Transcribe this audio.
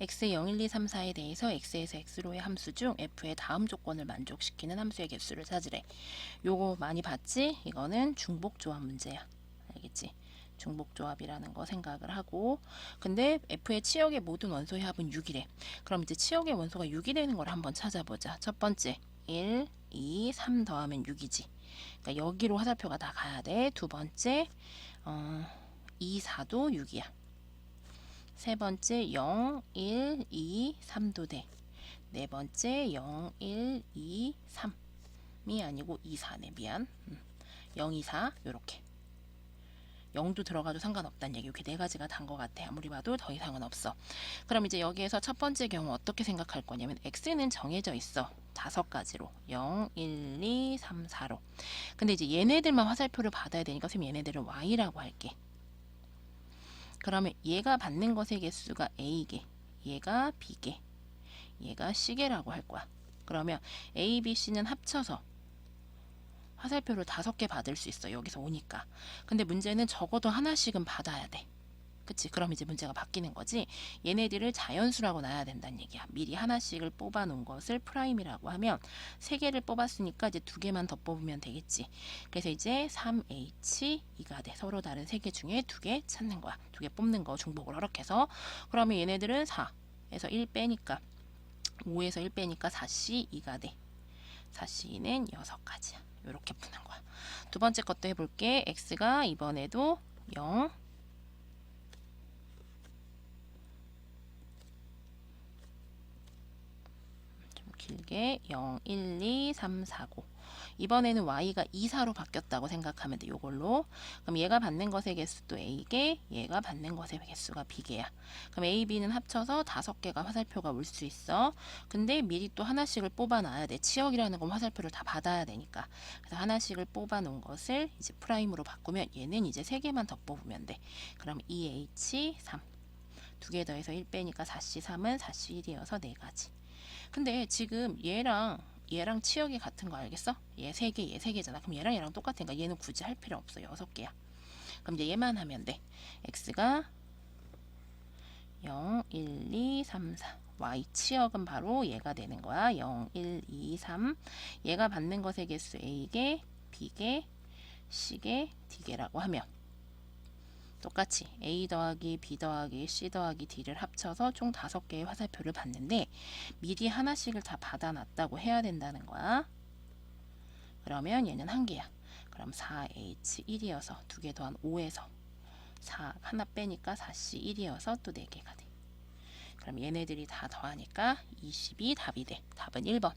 x 0, 1, 2, 3, 4에 대해서 x에서 x로의 함수 중 f의 다음 조건을 만족시키는 함수의 개수를 찾으래. 요거 많이 봤지? 이거는 중복 조합 문제야. 알겠지? 중복 조합이라는 거 생각을 하고 근데 f의 치역의 모든 원소의 합은 6이래. 그럼 이제 치역의 원소가 6이 되는 걸 한번 찾아보자. 첫 번째 1, 2, 3 더하면 6이지. 그러니까 여기로 화살표가 다 가야 돼. 두 번째 어, 2, 4도 6이야. 세 번째 0, 1, 2, 3도 돼. 네 번째 0, 1, 2, 3이 아니고 2, 4네. 미안. 음. 0, 2, 4 요렇게. 0도 들어가도 상관없다는 얘기. 이렇게 네 가지가 단 것 같아. 아무리 봐도 더 이상은 없어. 그럼 이제 여기에서 첫 번째 경우 어떻게 생각할 거냐면 x는 정해져 있어. 다섯 가지로 0, 1, 2, 3, 4로. 근데 이제 얘네들만 화살표를 받아야 되니까 선생님 얘네들을 y라고 할게. 그러면 얘가 받는 것의 개수가 a개, 얘가 b개, 얘가 c개라고 할 거야. 그러면 a, b, c는 합쳐서 화살표를 다섯 개 받을 수 있어. 여기서 오니까. 근데 문제는 적어도 하나씩은 받아야 돼. 그치? 그럼 이제 문제가 바뀌는 거지. 얘네들을 자연수라고 놔야 된다는 얘기야. 미리 하나씩을 뽑아 놓은 것을 프라임이라고 하면 세 개를 뽑았으니까 이제 두 개만 더 뽑으면 되겠지. 그래서 이제 3H2가 돼. 서로 다른 세 개 중에 두 개 찾는 거야. 두 개 뽑는 거 중복을 허락해서. 그러면 얘네들은 4에서 1 빼니까 5에서 1 빼니까 4C2가 돼. 4C는 6가지야. 이렇게 푸는 거야. 두 번째 것도 해볼게. X가 이번에도 0, 길게 0, 1, 2, 3, 4, 9. 이번에는 y가 2, 4로 바뀌었다고 생각하면 돼. 요걸로. 그럼 얘가 받는 것의 개수도 a개, 얘가 받는 것의 개수가 b개야. 그럼 a, b는 합쳐서 다섯 개가 화살표가 올 수 있어. 근데 미리 또 하나씩을 뽑아놔야 돼. 치역이라는 건 화살표를 다 받아야 되니까. 그래서 하나씩을 뽑아놓은 것을 이제 프라임으로 바꾸면 얘는 이제 세 개만 더 뽑으면 돼. 그럼 2h 3. 두 개 더해서 1 빼니까 4c 3은 4c 1이어서 네 가지. 근데 지금 얘랑 얘랑 치역이 같은 거 알겠어? 얘세 개, 얘세 개잖아. 그럼 얘랑 얘랑 똑같으니까 얘는 굳이 할 필요 없어. 여섯 개야. 그럼 이제 얘만 하면 돼. x가 0, 1, 2, 3, 4. y 치역은 바로 얘가 되는 거야. 0, 1, 2, 3. 얘가 받는 것의 개수 a개, b개, c개, d개라고 하면 똑같이 A 더하기 B 더하기 C 더하기 D를 합쳐서 총 다섯 개의 화살표를 받는데 미리 하나씩을 다 받아놨다고 해야 된다는 거야. 그러면 얘는 한 개야. 그럼 4H1이어서 두 개 더한 5에서 4 하나 빼니까 4C1이어서 또네 개가 돼. 그럼 얘네들이 다 더하니까 20이 답이 돼. 답은 1번.